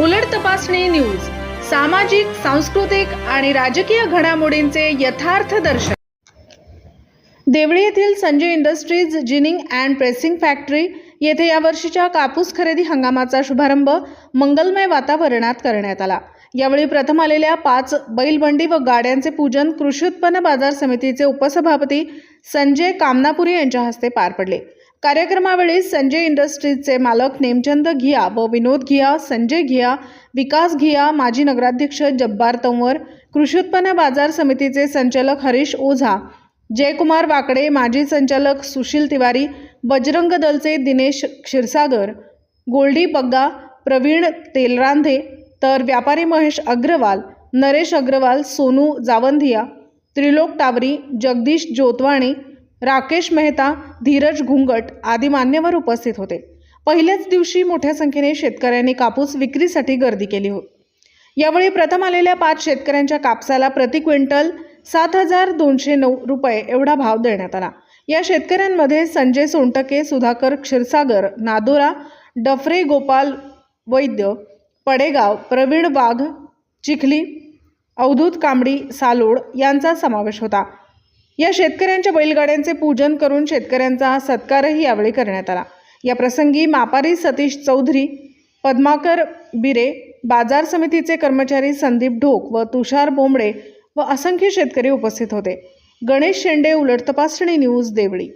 उलट तपासणी न्यूज सामाजिक सांस्कृतिक आणि राजकीय घडामोडींचे यथार्थ दर्शन. देवळी येथील Sanjay industries ginning and pressing factory येथे यावर्षीच्या कापूस खरेदी हंगामाचा शुभारंभ मंगलमय वातावरणात करण्यात आला. यावेळी प्रथम आलेल्या पाच बैलबंडी व गाड्यांचे पूजन कृषी उत्पन्न बाजार समितीचे उपसभापती संजय कामनापुरी यांच्या हस्ते पार पडले. कार्यक्रमावेळी संजय इंडस्ट्रीजचे मालक नेमचंद घिया व विनोद घिया संजय घिया विकास घिया माजी नगराध्यक्ष जब्बार तंवर कृषी उत्पन्न बाजार समितीचे संचालक हरीश ओझा जयकुमार वाकडे माजी संचालक सुशील तिवारी बजरंग दलचे दिनेश क्षीरसागर गोल्डी बग्गा प्रवीण तेलरांधे तर व्यापारी महेश अग्रवाल नरेश अग्रवाल सोनू जावंधिया त्रिलोक टावरी जगदीश जोतवाणी राकेश मेहता धीरज घुंगट आदी मान्यवर उपस्थित होते. पहिल्याच दिवशी मोठ्या संख्येने शेतकऱ्यांनी कापूस विक्रीसाठी गर्दी केली होती यावेळी प्रथम आलेल्या पाच शेतकऱ्यांच्या कापसाला प्रति क्विंटल सात हजार दोनशे नऊ रुपये एवढा भाव देण्यात आला. या शेतकऱ्यांमध्ये संजय सोनटके सुधाकर क्षीरसागर नादोरा डफरे गोपाल वैद्य पडेगाव प्रवीण वाघ चिखली अवधूत कांबडी सालोड यांचा समावेश होता. या शेतकऱ्यांच्या बैलगाड्यांचे पूजन करून शेतकऱ्यांचा सत्कारही यावेळी करण्यात आला. या प्रसंगी मापारी सतीश चौधरी पद्माकर बिरे बाजार समितीचे कर्मचारी संदीप ढोक व तुषार बोंबडे व असंख्य शेतकरी उपस्थित होते. गणेश शेंडे उलट तपासणी न्यूज देवळी.